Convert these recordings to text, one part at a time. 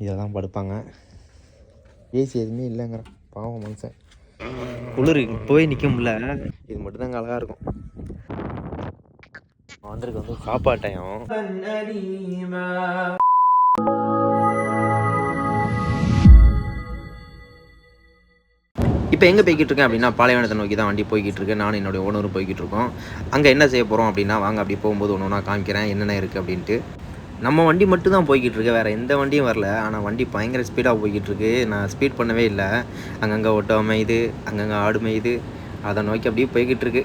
இதில் தான் படுப்பாங்க. ஏசி எதுவுமே இல்லைங்கிற பாவம் மனுஷன். குளிர் இப்போவே நிற்க முடியல. இது மட்டும்தாங்க அழகாக இருக்கும். வந்திருக்கு வந்து சாப்பாட்டையும் இப்போ எங்கே போய்கிட்டு இருக்கேன் அப்படின்னா பாலைவனத்தை நோக்கி தான் வண்டி போய்கிட்டு இருக்கு. நானும் என்னுடைய ஓனரும் போய்கிட்டு இருக்கோம். அங்கே என்ன செய்ய போகிறோம் அப்படின்னா வாங்க அப்படி போகும்போது ஒன்று ஒன்றா காமிக்கிறேன். என்னென்ன இருக்குது அப்படின்ட்டு. நம்ம வண்டி மட்டும் தான் போய்கிட்டு இருக்கு வேறு எந்த வண்டியும் வரல. ஆனால் வண்டி பயங்கர ஸ்பீடாக போய்கிட்டு இருக்கு நான் ஸ்பீட் பண்ணவே இல்லை. அங்கங்கே ஒட்டோ மேயுது அங்கங்கே ஆடு மேயுது அதை நோக்கி அப்படியே போய்கிட்டு இருக்கு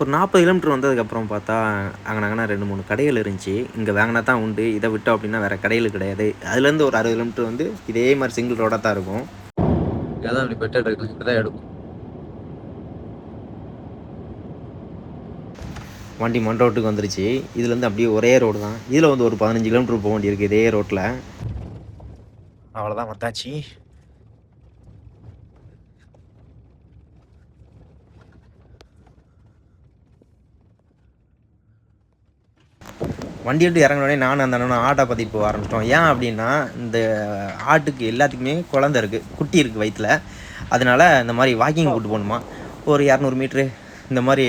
ஒரு நாற்பது கிலோமீட்டர் வந்ததுக்கப்புறம் பார்த்தா அங்கனங்கன்னா ரெண்டு மூணு கடைகள் இருந்துச்சு. இங்கே வாங்கினா தான் உண்டு. இதை விட்டோம் அப்படின்னா வேறு கடைகள் கிடையாது. அதுலேருந்து ஒரு அறுபது கிலோமீட்டர் வந்து இதே மாதிரி சிங்கிள் ரோடாக தான் இருக்கும். இதான் அப்படி பெட்டர் இருக்கு தான் எடுக்கும் வண்டி மண் ரோட்டுக்கு வந்துருச்சு இதுலேருந்து அப்படியே ஒரே ரோடு தான். இதில் வந்து ஒரு பதினஞ்சு கிலோமீட்டர் போக வேண்டியிருக்கு இதே ரோட்டில் அவ்வளோதான் வந்தாச்சு. வண்டி விட்டு இறங்கினோடனே நானும் அந்த அண்ணனும் ஆட்டை பற்றிட்டு போக ஆரம்பிச்சிட்டோம். ஏன் அப்படின்னா இந்த ஆட்டுக்கு எல்லாத்துக்குமே குழந்த இருக்குது குட்டி இருக்குது வயிற்றுல அதனால இந்த மாதிரி வாக்கிங் கூப்பிட்டு போகணுமா? ஒரு இரநூறு மீட்ரு இந்த மாதிரி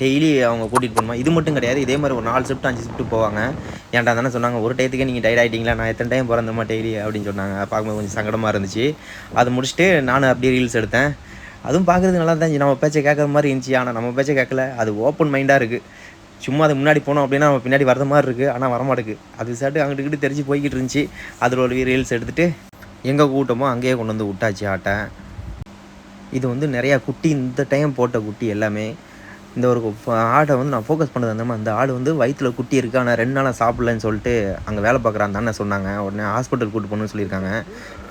டெய்லி அவங்க கூட்டிகிட்டு போகணுமா? இது மட்டும் கிடையாது. இதே மாதிரி ஒரு நாலு ஷிஃப்ட் அஞ்சு ஷிஃப்ட் போவாங்க. ஏன்டா தானே சொன்னாங்க ஒரு டயத்துக்கே நீங்கள் டயர்ட் ஆகிட்டீங்களா நான் எத்தனை டைம் பிறந்தமா டெய்லி அப்படின்னு சொன்னாங்க. பார்க்கும்போது கொஞ்சம் சங்கடமாக இருந்துச்சு. அதை முடிச்சுட்டு நானும் அப்படியே ரீல்ஸ் எடுத்தேன். அதுவும் பார்க்குறது நல்லா தான் இருந்துச்சு. நம்ம பேச்சை கேட்குற மாதிரி இருந்துச்சு. ஆனால் நம்ம பேச்சை கேட்கல. அது ஓப்பன் மைண்டாக இருக்குது சும்மா அது முன்னாடி போனோம் அப்படின்னா நம்ம பின்னாடி வரது மாதிரி இருக்குது ஆனால் வரமாட்டேக்கு. அது சாட்டு அங்கிட்டு கிட்டு தெரிஞ்சு போய்கிட்டு இருந்துச்சு. அதில் ஒரு ரீல்ஸ் எடுத்துகிட்டு எங்கே கூட்டமோ அங்கேயே கொண்டு வந்து விட்டாச்சு ஆட்டை. இது வந்து நிறையா குட்டி இந்த டைம் போட்ட குட்டி எல்லாமே இந்த ஒரு ஆடை வந்து நான் ஃபோக்கஸ் பண்ணது அந்த மாதிரி அந்த ஆடு வந்து வயிற்றில் குட்டி இருக்குது ஆனால் ரெண்டு நாளாக சாப்பிட்லன்னு சொல்லிட்டு அங்கே வேலை பார்க்குற அந்த அண்ணன் சொன்னாங்க. உடனே ஹாஸ்பிட்டல் கூட்டு போகணுன்னு சொல்லியிருக்காங்க.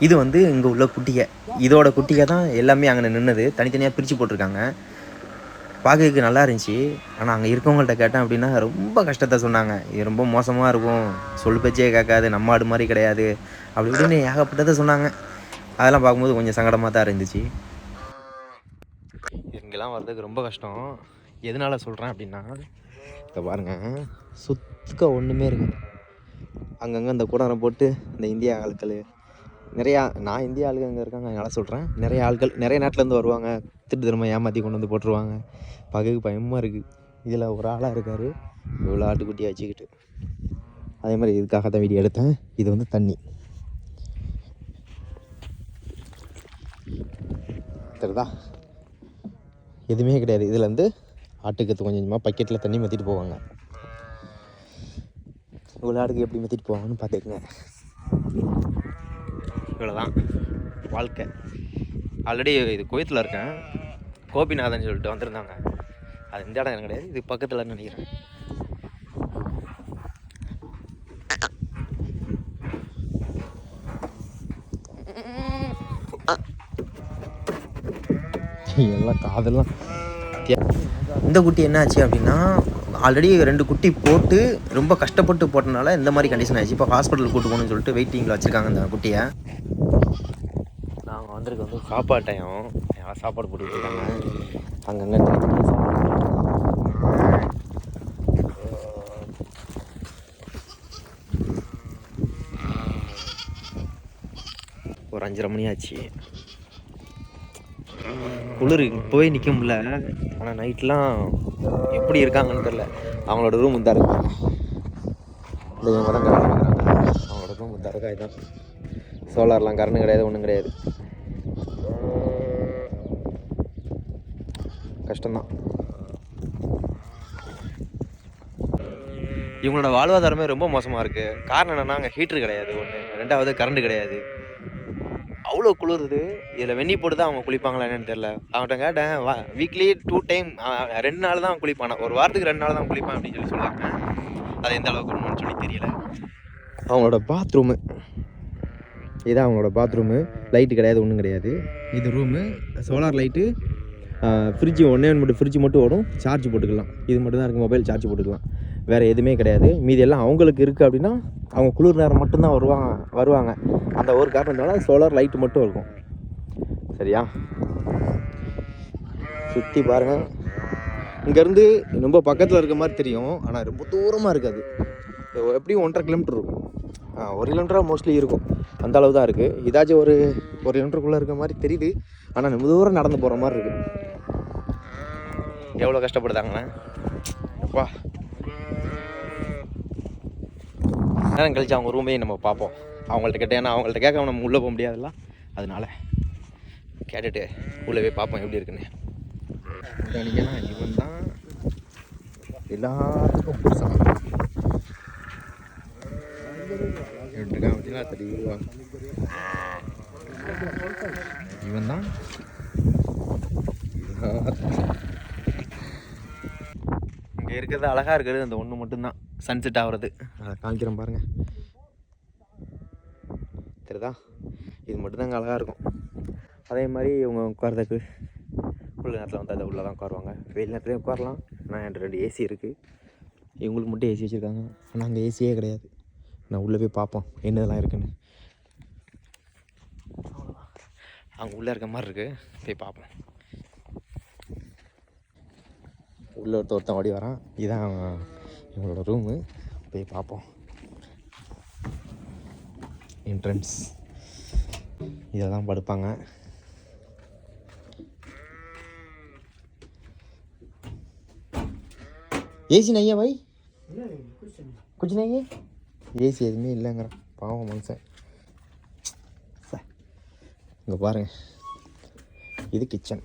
இது வந்து இங்கே உள்ள குட்டிகை. இதோட குட்டிகை தான் எல்லாமே அங்கே நின்றுது தனித்தனியாக பிரித்து போட்டிருக்காங்க. பார்க்கறதுக்கு நல்லா இருந்துச்சு. ஆனால் அங்கே இருக்கவங்கள்ட்ட கேட்டேன் அப்படின்னா ரொம்ப கஷ்டத்தை சொன்னாங்க. இது ரொம்ப மோசமாக இருக்கும். சொல் பேச்சே கேட்காது. நம்ம ஆடு மாதிரி கிடையாது. அப்படி இப்படின்னு ஏகப்பட்டதை சொன்னாங்க. அதெல்லாம் பார்க்கும்போது கொஞ்சம் சங்கடமாக தான் இருந்துச்சு. இங்கெல்லாம் வர்றதுக்கு ரொம்ப கஷ்டம். எதனால சொல்கிறேன் அப்படின்னா இதை பாருங்க சுத்துக்க ஒன்றுமே இருக்கு அங்கங்கே அந்த கூடாரம் போட்டு இந்த இந்தியா ஆட்கள் நிறையா நான் இந்திய ஆளுங்க அங்கே இருக்காங்க அதனால் சொல்கிறேன் நிறைய ஆட்கள் நிறைய நாட்டிலேருந்து வருவாங்க. திட்டு திரும்ப ஏமாற்றி கொண்டு வந்து போட்டுருவாங்க. பார்க்கறதுக்கு பயமாக இருக்குது இதில் ஒரு ஆளாக இருக்கார். இவ்வளோ ஆட்டுக்குட்டியை வச்சுக்கிட்டு. அதே மாதிரி இதுக்காக தான் வீடியோ எடுத்தேன். இது வந்து தண்ணி. தெரியுதா? எதுவுமே கிடையாது. இதில் வந்து ஆட்டுக்கு கொஞ்சம் கொஞ்சமாக பக்கெட்டில் தண்ணி மற்றிட்டு போவாங்க. இவ்வளோ ஆடுக்கு எப்படி மற்றிட்டு போவாங்கன்னு பார்த்துக்குங்க. இவ்வளோதான் வாழ்க்கை. ஆல்ரெடி இது கோயத்தில் இருக்கேன். கோபிநாதன் சொல்லிட்டு வந்திருந்தாங்க. அது இந்த இடம் கிடையாது. இது பக்கத்தில் நினைக்கிறேன். எல்லாம் காதெல்லாம். இந்த குட்டி என்னாச்சு அப்படின்னா ஆல்ரெடி ரெண்டு குட்டி போட்டு ரொம்ப கஷ்டப்பட்டு போட்டனால இந்த மாதிரி கண்டிஷன் ஆயிடுச்சு. இப்போ ஹாஸ்பிட்டல் கூட்டு போகணும்னு சொல்லிட்டு வெயிட்டிங்கில் வச்சுருக்காங்க இந்த குட்டியை. நாங்கள் வந்திருக்க வந்து சாப்பாடு டைம் யாரும் சாப்பாடு போட்டு வச்சுருக்காங்க? அங்கங்கே ஒரு அஞ்சரை மணி ஆச்சு. குளிர் இப்போவே நிற்க முடில ஆனால் நைட்லாம் எப்படி இருக்காங்கன்னு தெரில அவங்களோட ரூம் இந்த இருக்கா இந்த இவங்க தான் கரண்ட் இருக்கிறாங்க அவங்களோட ரூம் இந்த இருக்கா இதுதான் சோலார்லாம் கரண்ட் கிடையாது ஒன்றும் கிடையாது. கஷ்டம்தான். இவங்களோட வாழ்வாதாரமே ரொம்ப மோசமாக இருக்குது காரணம் என்னென்னா அங்கே ஹீட்ரு கிடையாது ஒன்று ரெண்டாவது கரண்ட் கிடையாது. அவ்வளோ குளிருது. இதில் வெந்நி போட்டு தான் அவங்க குளிப்பாங்களா என்னன்னு தெரில அவன்கிட்ட கேட்டேன் வா வீக்லி டூ டைம் ரெண்டு நாள் தான் குளிப்பானா? ஒரு வாரத்துக்கு ரெண்டு நாள் தான் குளிப்பான் அப்படின்னு சொல்லி சொன்னாங்க அது எந்த அளவுக்கு உண்மைன்னு சொல்லி தெரியல. அவங்களோட பாத்ரூமு இதான் அவங்களோட பாத்ரூமு லைட்டு கிடையாது ஒன்றும் கிடையாது. இது ரூமு சோலார் லைட்டு ஃப்ரிட்ஜு ஒன்றே ஒன்று மட்டும் ஃப்ரிட்ஜ் மட்டும் ஓடும். சார்ஜ் போட்டுக்கலாம். இது மட்டும் தான் இருக்குது மொபைல் சார்ஜ் போட்டுக்கலாம். வேறு எதுவுமே கிடையாது. மீதி எல்லாம் அவங்களுக்கு இருக்குது அப்படின்னா அவங்க குளிர் நேரம் மட்டும்தான் வருவாங்க வருவாங்க. அந்த ஒரு காரணத்தினால சோலார் லைட்டு மட்டும் இருக்கும். சரியா? சுற்றி பாருங்கள் இங்கேருந்து ரொம்ப பக்கத்தில் இருக்க மாதிரி தெரியும். ஆனால் ரொம்ப தூரமாக இருக்காது. எப்படியும் ஒன்றரை கிலோமீட்டர் இருக்கும். ஒரு கிலோமீட்டராக மோஸ்ட்லி இருக்கும். அந்த அளவு தான் இருக்குது இதாச்சும் ஒரு ஒரு கிலோமீட்டருக்குள்ளே இருக்க மாதிரி தெரியுது. ஆனால் நம்ம தூரம் நடந்து போகிற மாதிரி இருக்குது எவ்வளோ கஷ்டப்படுதாங்கண்ணா வா. நேரம் கழிச்சு அவங்க ரூமையும் நம்ம பார்ப்போம். அவங்கள்ட்ட கேட்டேன் ஏன்னா அவங்கள்ட்ட கேட்க நம்ம உள்ளே போக முடியாதுல்ல? அதனால கேட்டுட்டு உள்ளே போய் பார்ப்போம் எப்படி இருக்குன்னு. நினைக்கிறேன் இவன் தான் எல்லாத்துக்கும் புதுசாக இருக்கான் தெளிவா இவன் தான் இங்கே இருக்கிறது அழகாக இருக்கிறது அந்த ஒன்று மட்டும்தான். சன்செட் ஆகிறது அதை காமிக்கிறேன் பாருங்கள் தெரியுதா? இது மட்டும்தாங்க அழகாக இருக்கும். அதே மாதிரி இவங்க உட்காரதுக்கு உள்ள நேரத்தில் வந்து அதை உள்ளே தான் உட்காருவாங்க. வெயில் நேரத்துலேயும் உட்காரலாம். ஆனால் என் ரெண்டு ஏசி இருக்குது இவங்களுக்கு மட்டும் ஏசி வச்சுருக்காங்க. ஆனால் அங்கே ஏசியே கிடையாது. நான் உள்ளே போய் பார்ப்போம். என்னதெல்லாம் இருக்குன்னு. அங்கே உள்ளே இருக்க மாதிரி இருக்குது போய் பார்ப்போம். உள்ள ஒருத்த ஒருத்தன் ஓடி வரான். இதான் இவங்களோட ரூமு போய் பார்ப்போம். என்ட்ரன்ஸ் இதில் தான் படுப்பாங்க. ஏசி நையா பாய்? குச்சி நையே ஏசி எதுவுமே இல்லைங்கிறான். பாவம் மனுஷன். இங்கே பாருங்கள் இது கிச்சன்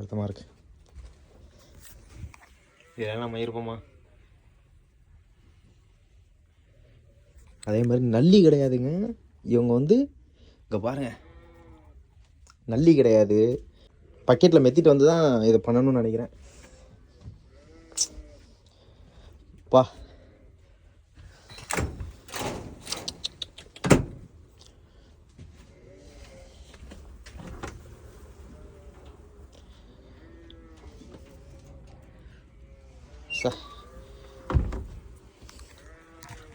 வருத்தமாக இருக்கு. இதெல்லாம் நம்ம இருப்போமா? அதே மாதிரி நல்லி கிடையாதுங்க. இவங்க வந்து இங்கே பாருங்க. நல்லி கிடையாது. பக்கெட்டில் மெத்திட்டு வந்து தான் இதை பண்ணணும்னு நினைக்கிறேன். பா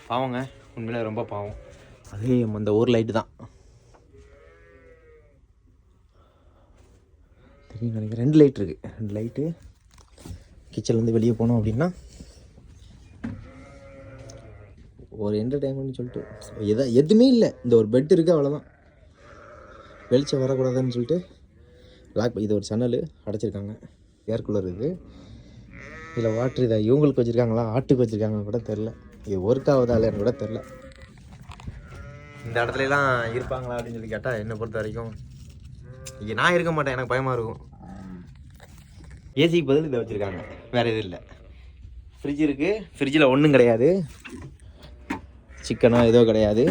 பாவங்க. உண்மையில் ரொம்ப பாவம். அதே அந்த ஒரு லைட்டு தான். தெரியும் நினைக்கிறேன். ரெண்டு லைட் இருக்குது ரெண்டு லைட்டு கிச்சன்லேருந்து வெளியே போனோம் அப்படின்னா ஒரு என்டர்டைன்மெண்ட்னு சொல்லிட்டு எதா எதுவுமே இல்லை. இந்த ஒரு பெட் இருக்குது அவ்வளோதான் வெளிச்சம் வரக்கூடாதுன்னு சொல்லிட்டு லாக் இது ஒரு சன்னல் அடைச்சிருக்காங்க. ஏர் கூலர் இது. இதில் வாட்ரு இதை இவங்களுக்கு வச்சுருக்காங்களா? ஆட்டுக்கு வச்சுருக்காங்கன்னு கூட தெரில இது ஒர்க் ஆகுதா கூட தெரில இந்த இடத்துலலாம் இருப்பாங்களா அப்படின்னு சொல்லி கேட்டால் என்னை பொறுத்த வரைக்கும் இங்கே நான் இருக்க மாட்டேன் எனக்கு பயமாக இருக்கும். ஏசிக்கு பதில் இதை வச்சுருக்காங்க. வேறு எதுவும் இல்லை. ஃப்ரிட்ஜ் இருக்குது ஃப்ரிட்ஜில் ஒன்றும் கிடையாது. சிக்கனோ ஏதோ கிடையாது.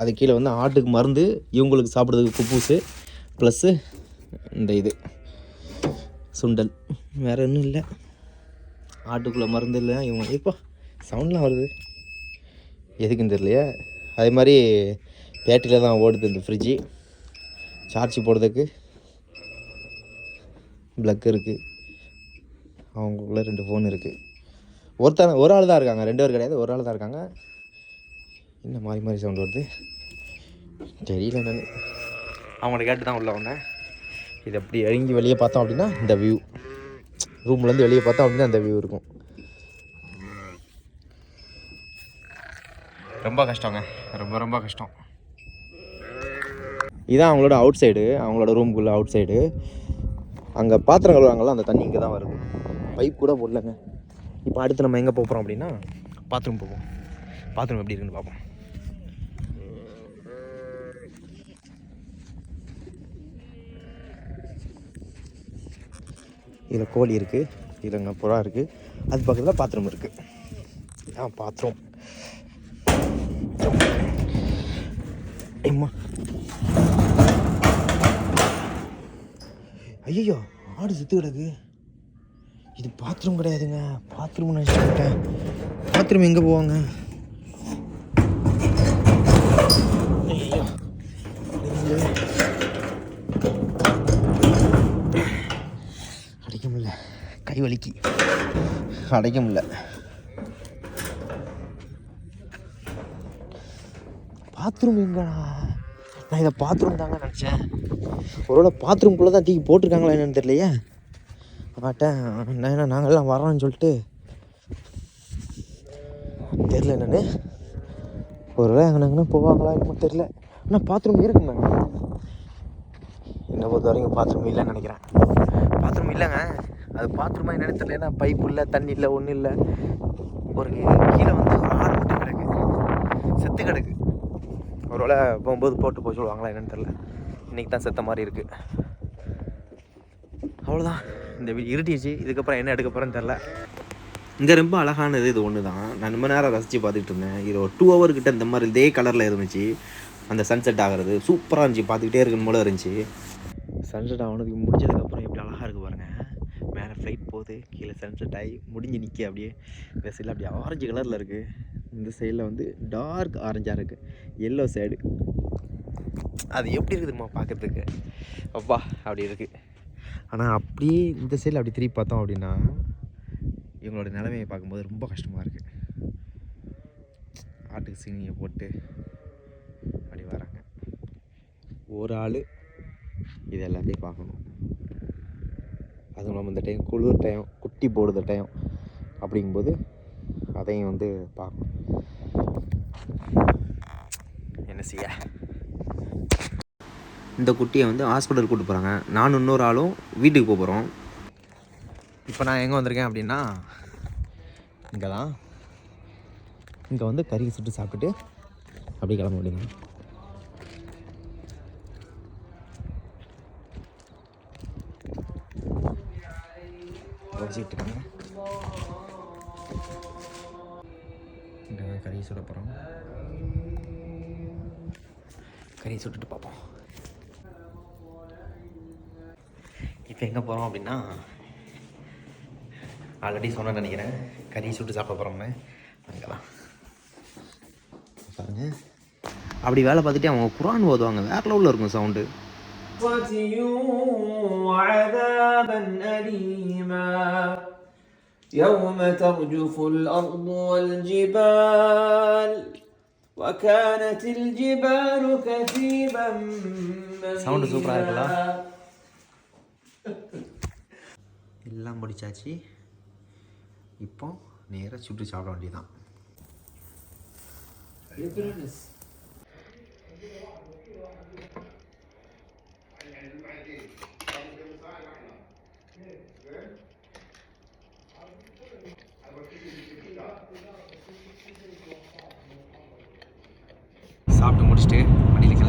அது கீழே வந்து ஆட்டுக்கு மருந்து இவங்களுக்கு சாப்பிட்றதுக்கு குப்பூசு ப்ளஸ்ஸு இந்த இது சுண்டல். வேறு ஒன்றும் இல்லை. ஆட்டுக்குள்ளே மருந்து இல்லை. இவங்க இப்போ சவுண்ட்லாம் வருது. எதுக்குன்னு தெரியலையே. அதே மாதிரி பேட்டரியில் தான் ஓடுது இந்த ஃப்ரிட்ஜு சார்ஜ் போடுறதுக்கு ப்ளக் இருக்குது அவங்களுக்குள்ள ரெண்டு ஃபோன் இருக்குது ஒருத்தர் ஒரு ஆள் தான் இருக்காங்க. ரெண்டு பேர் கிடையாது. ஒரு ஆள் தான் இருக்காங்க. என்ன மாறி மாறி சவுண்ட் வருது? தெரியல என்னன்னு. அவங்கள கேட்டு தான் உள்ள வந்தேன். இது அப்படி இறங்கி வெளியே பார்த்தோம் அப்படின்னா இந்த வியூ ரூம்லேருந்து வெளியே பார்த்தோம் அப்படின்னா அந்த வியூ இருக்கும். ரொம்ப கஷ்டங்க. ரொம்ப ரொம்ப கஷ்டம். இதான் அவங்களோட அவுட் சைடு அவங்களோட ரூமுக்குள்ளே அவுட் சைடு அங்கே பாத்திரம் கழுவுறாங்களோ அந்த தண்ணி இங்கே தான் வருது. பைப் கூட போடலங்க. இப்போ அடுத்து நம்ம எங்கே போகிறோம் அப்படின்னா பாத்ரூம் போவோம் பாத்ரூம் எப்படி இருக்குன்னு பார்ப்போம் இதில் கோழி இருக்குது இதில் புறா இருக்குது அது பக்கத்தில் பாத்ரூம் இருக்குது ஆ பாத்ரூம் அம்மா. ஐயோ ஆடு சுத்து கிடக்கு. இது பாத்ரூம் கிடையாதுங்க. பாத்ரூம் நினச்சிட்டேன் பாத்ரூம் எங்கே போவாங்க? அடைக்க முடியல. கை வலிக்கு. அடைக்க முடியல. பாத்ரூம் எங்கடா? நான் இதை பாத்ரூம் தாங்க நினச்சேன். ஒருவேளை பாத்ரூம்குள்ளே தான் தூக்கி போட்டிருக்காங்களா என்னென்னு தெரியலையே. மாட்டேன் என்ன நாங்கள்லாம் வரோம்னு சொல்லிட்டு. தெரில என்னன்னு. ஒருவேளை அங்கே நாங்கள் போவாங்களா என்னமோ தெரில ஆனால் பாத்ரூம் இருக்குங்க. என்னை பொறுத்த வரைக்கும் பாத்ரூம் இல்லைன்னு நினைக்கிறேன். பாத்ரூம் இல்லைங்க. அது பாத்ரூமாக என்னென்னு தெரியல. ஏன்னா பைப் இல்லை தண்ணி இல்லை ஒன்றும் இல்லை. ஒரு கீழே வந்து ஆடு மட்டும் கிடக்கு. செத்து கிடக்கு. ஒருவேளை போகும்போது போட்டு போக சொல்லுவாங்களா என்னன்னு தெரில இன்றைக்கி தான் செத்த மாதிரி இருக்குது அவ்வளோதான் இந்த வீடியோ இருட்டிடுச்சு. இதுக்கப்புறம் என்ன எடுக்க போகிறேன்னு தெரில இங்கே ரொம்ப அழகானது இது ஒன்று தான் நான் ரொம்ப நேரம் ரசித்து பார்த்துட்டு இருந்தேன். இது ஒரு டூ ஹவர் கிட்ட இந்த மாதிரி இதே கலரில் இருந்துச்சு. அந்த சன்செட் ஆகிறது சூப்பராக இருந்துச்சு. பார்த்துக்கிட்டே இருக்கணும் போல இருந்துச்சு. சன்செட் ஆகணும் முடிஞ்சதுக்கப்புறம் எப்படி அழகாக இருக்கு பாருங்க. மேலே ஃப்ளைட் போகுது. கீழே சன்செட் ஆகி முடிஞ்சு நிற்க அப்படியே. இந்த சைடில் அப்படியே ஆரஞ்சு கலரில் இருக்குது இந்த சைடில் வந்து டார்க் ஆரஞ்சாக இருக்குது எல்லோ சைடு அது எப்படி இருக்குதுமா பார்க்குறதுக்கு அப்பா அப்படி இருக்குது ஆனால் அப்படியே இந்த சைடில் அப்படி திருப்பி பார்த்தோம் அப்படின்னா இவங்களோட நிலைமையை பார்க்கும்போது ரொம்ப கஷ்டமாக இருக்குது ஆட்டுக்கு சீனியை போட்டு அப்படி வராங்க. ஒரு ஆள் இது எல்லாத்தையும் பார்க்கணும். அதுவும் நம்ம இந்த டைம் குளிர் டைம் குட்டி போடுற டைம் அப்படிங்கும்போது அதையும் வந்து பார்க்கணும். என்ன செய்ய? இந்த குட்டியை வந்து ஹாஸ்பிட்டல் கூப்பிட்டு போகிறாங்க நானும் இன்னொரு ஆளும் வீட்டுக்கு போக போகிறோம் இப்போ நான் எங்கே வந்திருக்கேன் அப்படின்னா இங்கே தான் இங்கே வந்து கறி சுட்டு சாப்பிட்டுட்டு அப்படியே கிளம்ப முடியுங்க வச்சுக்கிட்டு இங்கே தான் கறி சுட போகிறோம் கறி சுட்டுட்டு பார்ப்போம் இப்போ எங்கே போகிறோம் அப்படின்னா ஆல்ரெடி சொன்னேன்னு நினைக்கிறேன் கறி சுட்டு சாப்பிட போகிறோம்னு அங்கே தான் பாருங்க அப்படி வேலை பார்த்துட்டு அவங்க குரான் ஓதுவாங்க வேற லெவலில் இருக்கும் சவுண்டு وعذابا أليما يوم ترجف الأرض والجبال وكانت الجبال كثيبا Sound super ஆ இருக்குல்ல? مهيلا எல்லாம் முடிச்சாச்சு இப்போ நேராக சுட்டு சாப்பிட வேண்டியதுதான் சாப்பிட்டு முடிச்சுட்டு வண்டியில்